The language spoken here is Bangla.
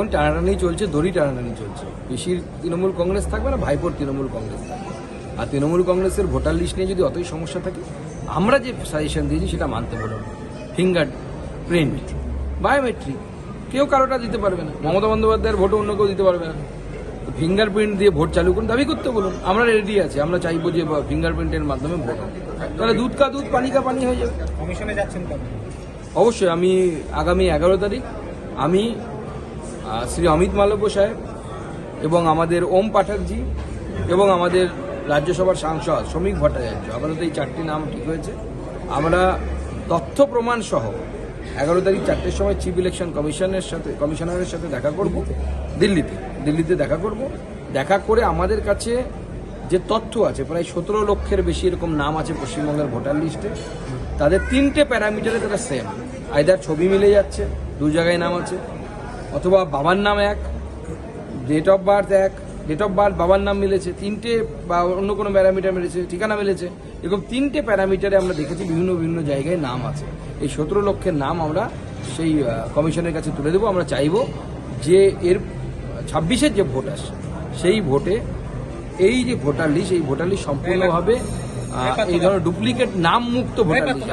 এখন টানাটানি চলছে দড়ি টানাটানি চলছে। পিসির তৃণমূল কংগ্রেস থাকবে না ভাইপোর তৃণমূল কংগ্রেস থাকবে। আর তৃণমূল কংগ্রেসের ভোটার লিস্ট নিয়ে যদি অতই সমস্যা থাকে আমরা যে সাজেশন দিয়েছি সেটা মানতে বলুন ফিঙ্গার প্রিন্ট বায়োমেট্রিক কেউ কারোটা দিতে পারবে না। মমতা বন্দ্যোপাধ্যায়ের ভোটও অন্য কেউ দিতে পারবে না। ফিঙ্গার প্রিন্ট দিয়ে ভোট চালু করুন দাবি করতে বলুন আমরা রেডি আছি আমরা চাইব যে ফিঙ্গার প্রিন্টের মাধ্যমে ভোট। তাহলে দুধ কা দুধ পানি কা পানি হয়ে যাবে। কমিশনে যাচ্ছেন অবশ্যই আমি আগামী এগারো তারিখ আমি শ্রী অমিত মালব্য সাহেব এবং আমাদের ওম পাঠকজি এবং আমাদের রাজ্যসভার সাংসদ শ্রমিক ভট্টাচার্য। আপাতত এই চারটি নাম ঠিক হয়েছে। আমরা তথ্য প্রমাণ সহ এগারো তারিখ চারটের সময় চিফ ইলেকশন কমিশনের সাথে কমিশনারের সাথে দেখা করব। দিল্লিতে। দিল্লিতে দেখা করব। দেখা করে আমাদের কাছে যে তথ্য আছে, প্রায় সতেরো লক্ষের বেশি এরকম নাম আছে পশ্চিমবঙ্গের ভোটার লিস্টে। তাদের তিনটে প্যারামিটারে তারা সেম আইদার ছবি মিলে যাচ্ছে, দু জায়গায় নাম আছে। অথবা বাবার নাম এক ডেট অফ বার্থ এক ডেট অফ বার্থ বাবার নাম মিলেছে তিনটে বা অন্য কোনো প্যারামিটার মিলেছে ঠিকানা মিলেছে এরকম তিনটে প্যারামিটারে আমরা দেখেছি বিভিন্ন বিভিন্ন জায়গায় নাম আছে। এই সতেরো লক্ষের নাম আমরা সেই কমিশনের কাছে তুলে দেবো। আমরা চাইব যে এর ছাব্বিশের যে ভোট আসছে সেই ভোটে এই যে ভোটার লিস্ট এই ভোটার লিস্ট সম্পূর্ণভাবে এই ধরনের ডুপ্লিকেট নাম মুক্ত ভোটার লিস্ট